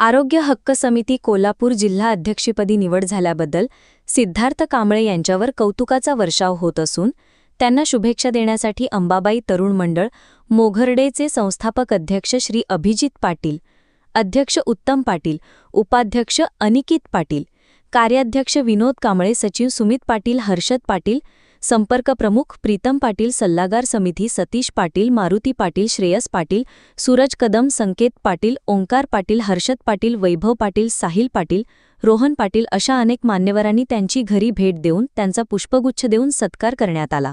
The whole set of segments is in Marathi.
आरोग्य हक्क समिती कोल्हापूर जिल्हा अध्यक्षपदी निवड झाल्याबद्दल सिद्धार्थ कांबळे यांच्यावर कौतुकाचा वर्षाव होत असून त्यांना शुभेच्छा देण्यासाठी अंबाबाई तरुण मंडळ मोघर्डेचे संस्थापक अध्यक्ष श्री अभिजित पाटील अध्यक्ष उत्तम पाटील उपाध्यक्ष अनिकित पाटील कार्याध्यक्ष विनोद कांबळे सचिव सुमित पाटील हर्षद पाटील संपर्क प्रमुख प्रीतम पाटील सल्लागार समिती सतीश पाटील मारुती पाटील श्रेयस पाटील सूरज कदम संकेत पाटील ओंकार पाटील हर्षद पाटील वैभव पाटील साहिल पाटील रोहन पाटील अशा अनेक मान्यवरांनी त्यांची घरी भेट देऊन त्यांचा पुष्पगुच्छ देऊन सत्कार करण्यात आला.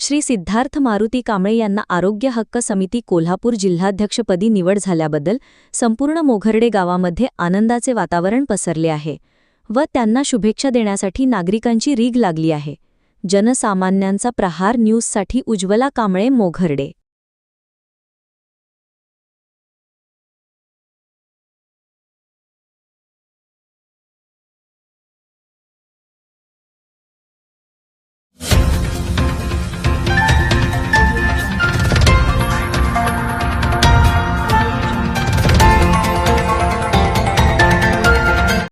श्री सिद्धार्थ मारुती कांबळे यांना आरोग्य हक्क समिती कोल्हापूर जिल्हाध्यक्षपदी निवड झाल्याबद्दल संपूर्ण मोघर्डे गावामध्ये आनंदाचे वातावरण पसरले आहे व त्यांना शुभेच्छा देण्यासाठी नागरिकांची रीग लागली आहे. जनसामान्यांचा प्रहार न्यूजसाठी उज्ज्वला कांबळे मोघर्डे.